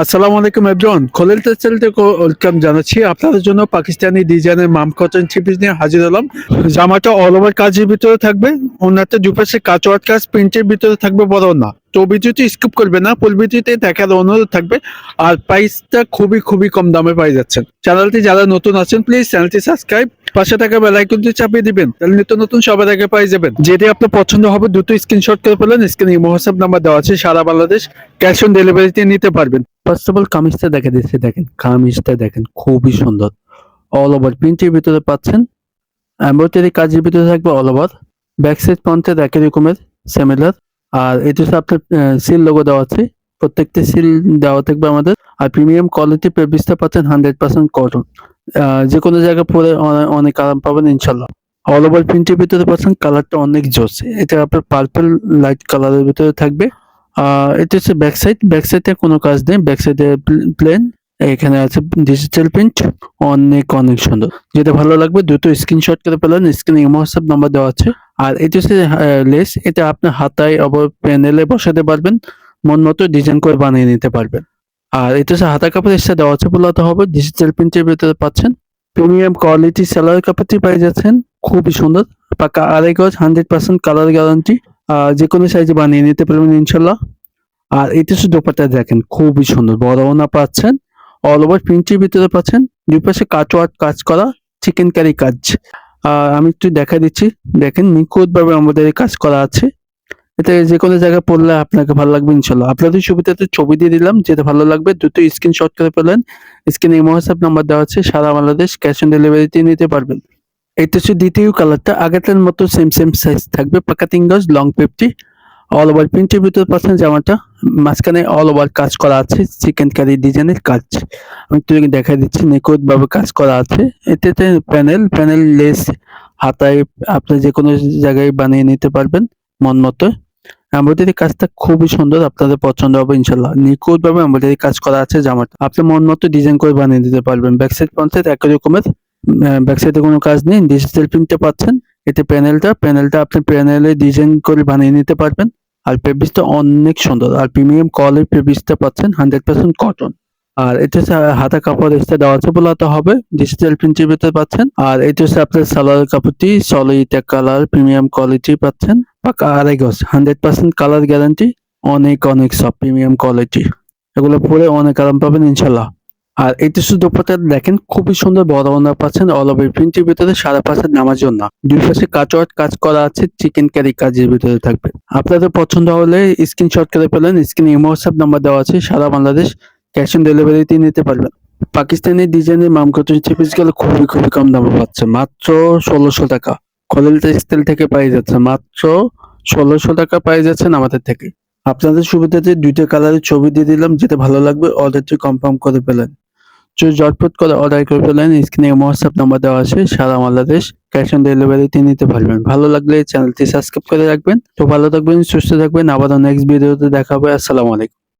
আসসালামু আলাইকুম everyone Khalil textile থেকে ওয়েলকাম জানাচ্ছি আপনাদের জন্য পাকিস্তানি ডিজাইনের মাম কটন চিপিস নিয়ে হাজির হলাম। জামাটা অল ওভার কাজের ভিতরে থাকবে ওনারটা দুপাশে কাঁচওয়ার কাজ প্রিন্টের ভিতরে থাকবে বড় না তো ভিডিওটি স্কিপ করবে না ফুল ভিডিওতে দেখার অনুরোধ থাকবে। আর প্রাইসটা খুবই খুবই কম দামে পাই যাচ্ছেন চ্যানেলটি যারা নতুন আছেন প্লিজ চ্যানেলটি সাবস্ক্রাইব পাশে থাকা বেল আইকনটি চাপিয়ে দিবেন, তাহলে নিত্য নতুন সবার আগে পাই যাবেন। যেটি আপনার পছন্দ হবে, দ্রুত স্ক্রিনশট করে ফেলেন। স্ক্রিনে হোয়াটসঅ্যাপ নাম্বার দেওয়া আছে, সারা বাংলাদেশ ক্যাশ অন ডেলিভারিতে নিতে পারবেন। ফার্স্ট অফ অল কামিজটা দেখে দিচ্ছে, দেখেন, কামিজটা দেখেন, খুবই সুন্দর। অল ওভার প্রিন্টের ভিতরে পাচ্ছেন এমব্রয়ডারি কাজের ভিতরে থাকবে অল ওভার ব্যাক সাইড পয়েন্টে একই রকমের সিমিলার আর এটা হচ্ছে আপনার সিল লোগো দেওয়া আছে, প্রত্যেকটা সিল দেওয়া থাকবে আমাদের। আর প্রিমিয়াম কোয়ালিটি পেপিসটা পাচ্ছেন হান্ড্রেড পার্সেন্ট কটন যে কোনো জায়গায় পরে অনেক আরাম পাবেন, ইনশাল্লাহ। অল ওভার প্রিন্টের ভিতরে পাচ্ছেন কালারটা অনেক জোস এটা আপনার পার্পল লাইট কালারের ভিতরে থাকবে। এটা হচ্ছে ব্যাক সাইড ব্যাক সাইডে কোনো কাজ নেই। ব্যাক সাইডে প্লেন এখানে আছে ডিজিটাল প্রিন্ট অনেক অনেক সুন্দর। যেটা ভালো লাগবে, দ্রুত স্ক্রিনশট করে পেলেন স্ক্রিনে হোয়াটসঅ্যাপ নাম্বার দেওয়া আছে। আর এটা হচ্ছে লেস এটা আপনার হাতায় অবর প্যানেলে বসাতে পারবেন, মন মতো ডিজাইন করে বানিয়ে নিতে পারবেন। আর এটা হচ্ছে হাতা কাপড় এসে দেওয়া আছে বলাতে হবে ডিজিটাল প্রিন্টের ভিতরে পাচ্ছেন। প্রিমিয়াম কোয়ালিটি সেলার কাপড়টি পাই যাচ্ছেন, খুবই সুন্দর। পাকা আড়াই গজ হান্ড্রেড পার্সেন্ট কালার গ্যারান্টি যে কোনো সাইজে বানিয়ে নিতে পারবেন ইনশাল্লাহ। আর এটা শুধু দোপাট্টা দেখেন, খুবই সুন্দর বড় ওনা পাচ্ছেন। অল ওভার প্রিন্টের ভিতরে পাচ্ছেন। দুই পাশে কাটওয়ার্ক কাজ করা চিকেন কারি কাজ। আর আমি একটু দেখা দিচ্ছি। দেখেন নিখুঁত ভাবে আমাদের এই কাজ করা আছে। এটা যে কোনো জায়গায় পড়লে আপনাকে ভালো লাগবে ইনশাল্লাহ। আপনাদের সুবিধাতে ছবি দিয়ে দিলাম, যেটা ভালো লাগবে দ্রুত স্ক্রিনশট করে পেলেন স্ক্রিনে হোয়াটসঅ্যাপ নাম্বার দেওয়া আছে, সারা বাংলাদেশ ক্যাশ অন ডেলিভারিতে নিতে পারবেন। এটা হচ্ছে দ্বিতীয় কালারটা আগেরটার মতো সেম সেম সাইজ থাকবে। পাকা তিন গজ লং ফিফটি অল ওভার প্রিন্টের ভিতরে পাচ্ছেন জামাটা মাঝখানে অল ওভার কাজ করা আছে চিকেন কারি ডিজাইনের কাজ। আমি একটু দেখা দিচ্ছি নিখুঁত ভাবে কাজ করা আছে। এতে প্যানেল প্যানেল লেস হাতায় আপনি যে কোনো জায়গায় বানিয়ে নিতে পারবেন, মন মতো। এমব্রয়ডারি কাজটা খুবই সুন্দর, আপনাদের পছন্দ হবে ইনশাল্লাহ নিখুঁত ভাবে এমব্রয়ডারি কাজ করা আছে জামাটা আপনি মন মতো ডিজাইন করে বানিয়ে দিতে পারবেন। ব্যাক সাইড ফ্রন্ট একই রকমের ব্যাকসাইডে কোনো কাজ নেই ডিজিটাল প্রিন্টে পাচ্ছেন। এতে প্যানেলটা প্যানেলটা আপনি প্যানেলে ডিজাইন করে বানিয়ে নিতে পারবেন। আর পেবিসটা অনেক সুন্দর। আর প্রিমিয়াম কোয়ালিটি পেবিসটা পাচ্ছেন হান্ড্রেড পার্সেন্ট কটন আর এটা হচ্ছে হাতা কাপড় এক্সট্রা দেওয়া আছে বলাতে হবে। ডিজিটাল প্রিন্টের ভিতরে পাচ্ছেন। আর এটা হচ্ছে আপনার সালোয়ার কাপড়টি সলিড কালার প্রিমিয়াম কোয়ালিটি পাচ্ছেন। পাকা আড়াই গজ হান্ড্রেড পার্সেন্ট কালার গ্যারান্টি অনেক অনেক সব প্রিমিয়াম কোয়ালিটি এগুলো পরে অনেক আরাম পাবেন ইনশাল্লাহ। আর এটা শুধু দোপাটা দেখেন, খুবই সুন্দর বড় ওনা পাচ্ছেন অল ওভার প্রিন্টের ভিতরে সারা পাশে নামার জন্য। দুই পাশে কাটওয়ার্ট কাজ করা আছে চিকেন কারি কাজের ভিতরে থাকবে। আপনাদের পছন্দ হলে স্ক্রিনশট করে পেলেন স্ক্রিনে হোয়াটসঅ্যাপ নাম্বার দেওয়া আছে, সারা বাংলাদেশ ক্যাশ অন ডেলিভারিতে নিতে পারবেন। পাকিস্তানি ডিজাইনের মামকত চিপিসগুলো খুবই খুবই কম দামে পাচ্ছে, মাত্র ষোলোশো টাকা। খলিল টেক্সটাইল থেকে পাই যাচ্ছে, মাত্র ষোলোশো টাকা পাই যাচ্ছেন আমাদের থেকে। আপনাদের সুবিধাতে দুইটা কালারের ছবি দিয়ে দিলাম, যেটা ভালো লাগবে অর্ডারটি কনফার্ম করে পেলেন জটপট করে অর্ডার করে ফেলেন, স্ক্রিনে হোয়াটসঅ্যাপ নাম্বার দেওয়া আছে, সারা বাংলাদেশ ক্যাশ অন ডেলিভারিতে নিতে পারবেন। ভালো লাগলে চ্যানেলটি সাবস্ক্রাইব করে রাখবেন। তো ভালো থাকবেন, সুস্থ থাকবেন। আবার নেক্সট ভিডিওতে দেখা হবে আসসালামু আলাইকুম।